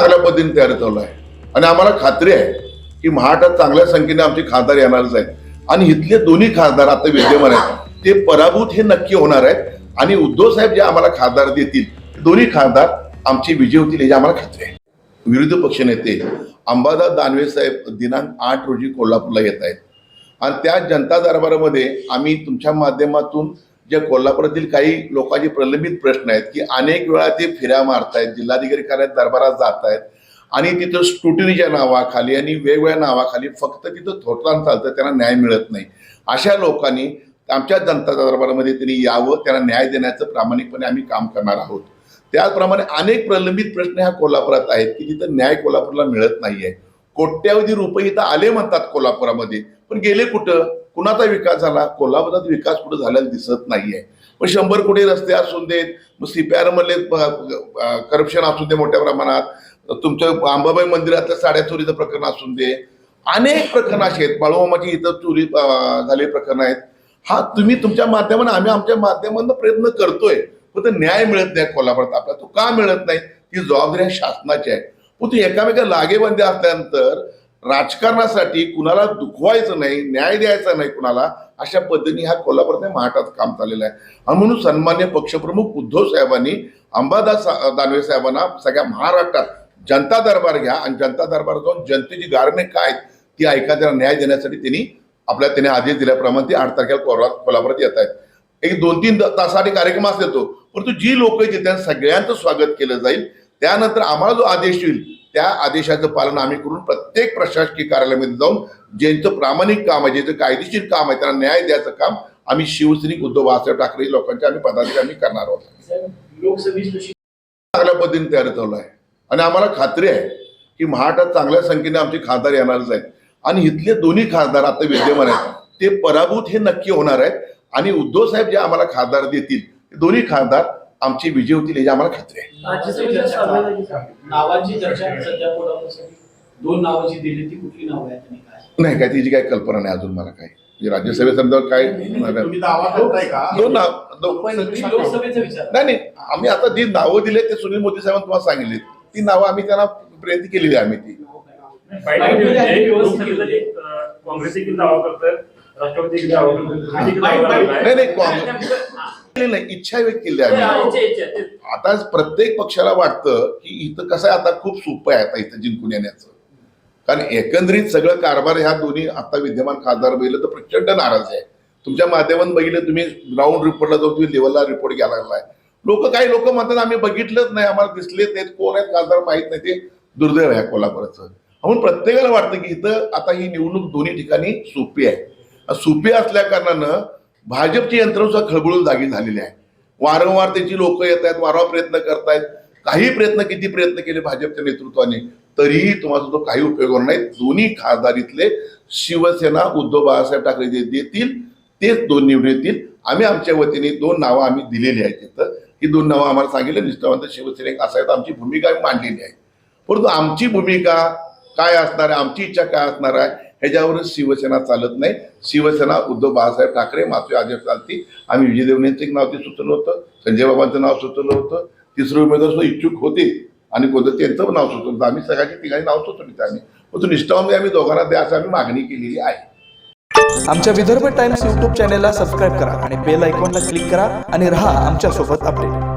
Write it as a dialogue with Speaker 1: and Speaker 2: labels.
Speaker 1: चांगल्या पद्धतीने तयार चालू आहे. आणि आम्हाला खात्री आहे की महाराष्ट्रात चांगल्या संख्येने आमचे खासदार येणारच आहेत. आणि इथले दोन्ही खासदार आता विद्यमान आहेत. ते पराभूत हे नक्की होणार आहेत. आणि उद्धव साहेब जे आम्हाला खासदार देतील दोन्ही खासदार आमचे विजय होतील याची आम्हाला खात्री आहे. विरोधी पक्षनेते अंबादास दानवे साहेब दिनांक आठ रोजी कोल्हापूरला येत आहेत. आणि त्या जनता दरबारामध्ये आम्ही तुमच्या माध्यमातून जे कोल्हापुरातील काही लोकांचे प्रलंबित प्रश्न आहेत की अनेक वेळा ते फिऱ्या मारतायत जिल्हाधिकारी कार्यालयात दरबारात जात आहेत आणि तिथं स्कुटिनीच्या नावाखाली आणि वेगवेगळ्या नावाखाली फक्त तिथं थोटलान चालतं त्यांना न्याय मिळत नाही. अशा लोकांनी आमच्या जनता दरबारामध्ये त्यांनी यावं त्यांना न्याय देण्याचं प्रामाणिकपणे आम्ही काम करणार आहोत. त्याचप्रमाणे अनेक प्रलंबित प्रश्न ह्या कोल्हापुरात आहेत की तिथं न्याय कोल्हापूरला मिळत नाही आहे कोट्यावधी रुपये इथं आले म्हणतात कोल्हापुरामध्ये. पण गेले कुठं? कुणाचा विकास झाला? कोल्हापुरात विकास कुठं झालेला दिसत नाहीये. मग शंभर कोटी रस्ते असून देत मग सीपीआर मधले करप्शन असू दे मोठ्या प्रमाणात तुमचं अंबाबाई मंदिरातलं साड्या चोरीचं प्रकरण असून दे अनेक प्रकरण अशी आहेत. बाळूमामाची इथं चोरी झालेली प्रकरणं प्रकरण आहेत. हा तुम्ही तुमच्या माध्यमाने आम्ही आमच्या माध्यमातून प्रयत्न करतोय. फक्त न्याय मिळत नाही कोल्हापुरात. आपल्याला तो का मिळत नाही? ती जबाबदारी शासनाची आहे. पण ती एकामेका लागेबंदी असल्यानंतर राजकारणासाठी कुणाला दुखवायचं नाही न्याय द्यायचा नाही कुणाला अशा पद्धतीने ह्या कोल्हापूरने महाटात काम चाललेलं आहे. आणि म्हणून सन्मान्य पक्षप्रमुख उद्धव साहेबांनी अंबादास दानवे साहेबांना सगळ्या महाराष्ट्रात जनता दरबार घ्या आणि जनता दरबार जाऊन जनतेची गारणे काय आहेत ती ऐका त्यांना न्याय देण्यासाठी त्यांनी आपल्या त्याने आदेश दिल्याप्रमाणे ती आठ तारखेला कोल्हा- कोल्हापुरात येत आहेत. एक दोन तीन द- तासासाठी कार्यक्रम असतो तो परंतु जी लोक येतील त्यांना सगळ्यांचं स्वागत केलं जाईल. त्यानंतर आम्हाला जो आदेश येईल त्या आदेशाचं पालन आम्ही करून प्रत्येक प्रशासकीय कार्यालयामध्ये जाऊन ज्यांचं प्रामाणिक काम आहे ज्यांचं कायदेशीर काम आहे त्यांना न्याय द्यायचं काम आम्ही शिवसैनिक उद्धव बाळासाहेब ठाकरे लोकांच्या आम्ही पदाधिकारी आम्ही करणार आहोत.
Speaker 2: लोकसभेची
Speaker 1: चांगल्या पद्धतीने तयार चालू आहे. आणि आम्हाला खात्री आहे की महाराष्ट्रात चांगल्या संख्येने आमचे खासदार येणारच आहेत. आणि इथले दोन्ही खासदार आता विद्यमान आहेत. ते पराभूत हे नक्की होणार आहेत. आणि उद्धव साहेब जे आम्हाला खासदार देतील ते दोन्ही खासदार आमचे विजय होतील याची आम्हाला खात्री आहे.
Speaker 2: नावाची चर्चा नावाची चर्चा सध्या दोन नावं जी दिली ती कुठली नावं आहेत आणि काय?
Speaker 1: नाही काय तिची काही कल्पना नाही अजून मला काय म्हणजे राज्यसभेसंदर्भात काय
Speaker 3: तुम्ही दावा करताय का?
Speaker 1: दोन नाव दो-
Speaker 2: पण लोकसभेचा विचार.
Speaker 1: नाही नाही आम्ही आता जी नावं दिले ते सुनील मोदी साहेबांनी तुम्हाला सांगितले. ती नावं आम्ही त्यांना प्रयत्न केलेली आहे आम्ही ती.
Speaker 4: काँग्रेस देखील दावा करतात राष्ट्रवादी.
Speaker 1: नाही नाही नाही इच्छा व्यक्त केली आहे आम्ही. आता प्रत्येक पक्षाला वाटतं की इथं कसं आहे आता खूप सोपं आहे आता इथं जिंकून येण्याचं. कारण एकंदरीत सगळं कारभार ह्या दोन्ही आता विद्यमान खासदार बघितलं तर प्रचंड नाराज आहे. तुमच्या माध्यमातून बघितलं तुम्ही ग्राउंड रिपोर्टला जाऊन तुम्ही लेवलला रिपोर्ट घ्यायला लागलाय. लोक काही लोक म्हणतात आम्ही बघितलंच नाही आम्हाला दिसलेच नाहीत. कोण आहेत खासदार माहीत नाही ते दुर्दैव आहे कोल्हापुराचं. म्हणून प्रत्येकाला वाटतं की इथं आता ही निवडणूक दोन्ही ठिकाणी सोपी आहे. सोपी असल्या कारणानं भाजपची यंत्रसुद्धा खळबळून जागी झालेली आहे. वारंवार त्याची लोक येत आहेत वारंवार प्रयत्न करतायत. काही प्रयत्न किती प्रयत्न केले भाजपच्या नेतृत्वाने तरीही तुम्हाला तो काही उपयोग होणार नाही दोन्ही खासदारीतले शिवसेना उद्धव बाळासाहेब ठाकरे जे देतील तेच दोन निवडून येतील. आम्ही आमच्या वतीने दोन नावं आम्ही दिलेली आहेत तिथं. ही दोन नावं आम्हाला सांगितलं. निष्ठावंत शिवसैनिक असायचं आमची भूमिका आम्ही मांडलेली आहे. परंतु आमची भूमिका काय असणार आहे? आमची इच्छा काय असणार आहे? ह्याच्यावरच शिवसेना चालत नाही. शिवसेना उद्धव बाळासाहेब ठाकरे मातृ आदेश चालती. आम्ही विजय देवणेंचं एक नाव ते सुचवलं होतं. संजय बाबांचं नाव सुचवलं होतं. तिसरं उमेदवार सुद्धा इच्छुक होते आणि कोणतं त्यांचं नाव सुचवलं होतं. आम्ही सगळ्यांची ठिकाणी नाव सुचवली आम्ही. परंतु निष्ठावून आम्ही दोघांना द्या असं आम्ही मागणी केलेली आहे.
Speaker 5: आमच्या विदर्भ टाइम्स यूट्यूब चॅनेलला सबस्क्राईब करा आणि बेल आयकॉनला क्लिक करा आणि रहा आमच्यासोबत अपडेट.